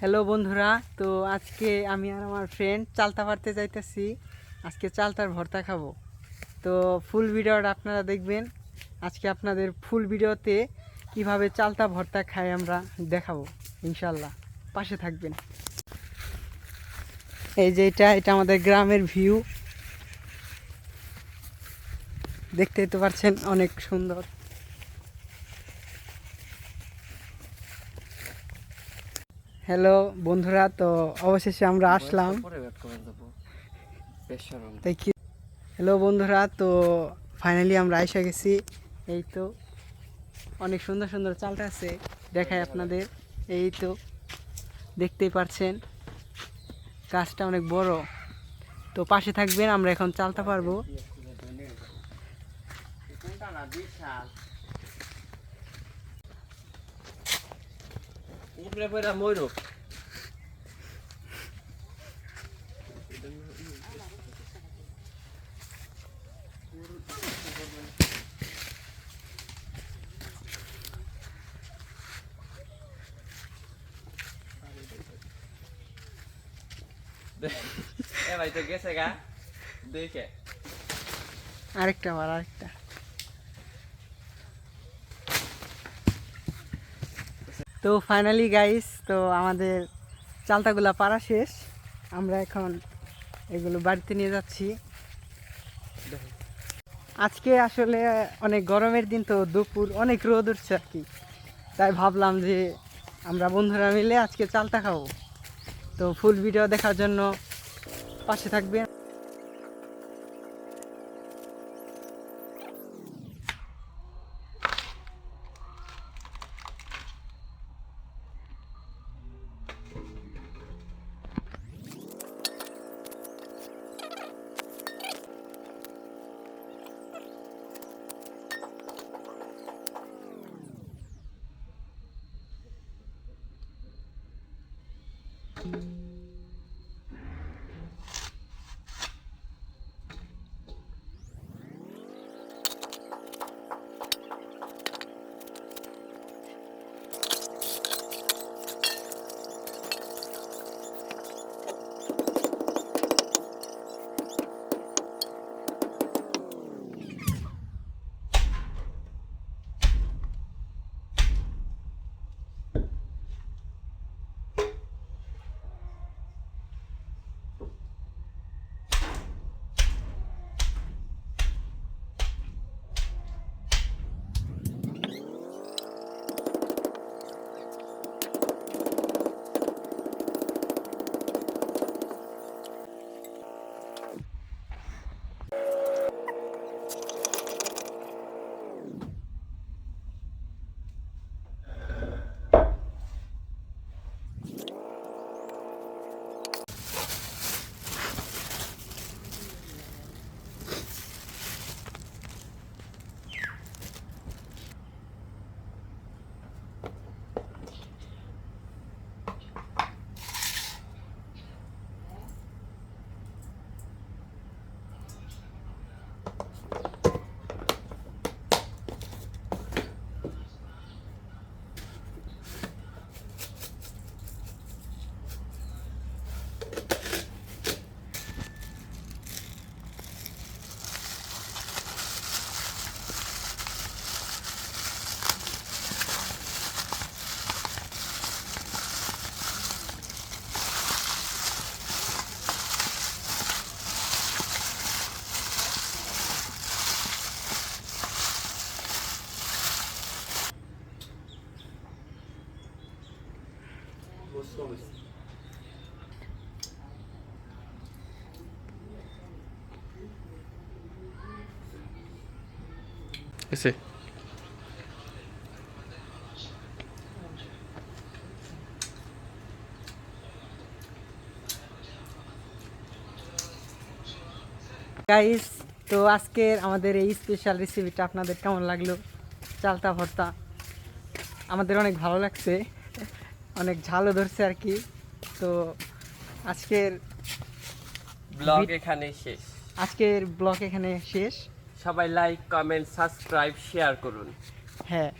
Hello বন্ধুরা। তো আজকে আমি আর আমার ফ্রেন্ড চালতা পারতে যাইতেছি। আজকে চালতার ভর্তা খাব। তো ফুল ভিডিওটা আপনারা দেখবেন। আজকে আপনাদের ফুল ভিডিওতে কীভাবে চালতা ভর্তা খাই আমরা দেখাবো ইনশাল্লাহ পাশে থাকবেন। এই যে এটা এটা আমাদের গ্রামের ভিউ দেখতেই তো পারছেন অনেক সুন্দর। হ্যালো বন্ধুরা তো অবশেষে আমরা আসলাম। তাই কি হ্যালো বন্ধুরা তো ফাইনালি আমরা এসে গেছি। এই তো অনেক সুন্দর সুন্দর চালটা আছে দেখাই আপনাদের। এই তো দেখতেই পারছেন গাছটা অনেক বড়। তো পাশে থাকবেন আমরা এখন চালতে পারব। উপরে পরে ময়ূর এ ভাই তো গেছে গা দেখে আরেকটা আবার আরেকটা তো ফাইনালি গাইস তো আমাদের চালতাগুলা পাড়া শেষ। আমরা এখন এগুলো বাড়িতে নিয়ে যাচ্ছি। আজকে আসলে অনেক গরমের দিন, তো দুপুর অনেক রোদ উঠছে আর কি। তাই ভাবলাম যে আমরা বন্ধুরা মিলে আজকে চালতা খাব। তো ফুল ভিডিও দেখার জন্য পাশে থাকবেন। Ese. গাইস তো আজকের আমাদের এই স্পেশাল রেসিপিটা আপনাদের কেমন লাগল? চালতা ভর্তা? আমাদের অনেক ভালো লাগছে। অনেক ঝালও ধরছে আর কি। তো আজকের ব্লগ এখানে শেষ। আজকের ব্লগ এখানে শেষ। সবাই লাইক কমেন্ট সাবস্ক্রাইব শেয়ার করুন। হ্যাঁ।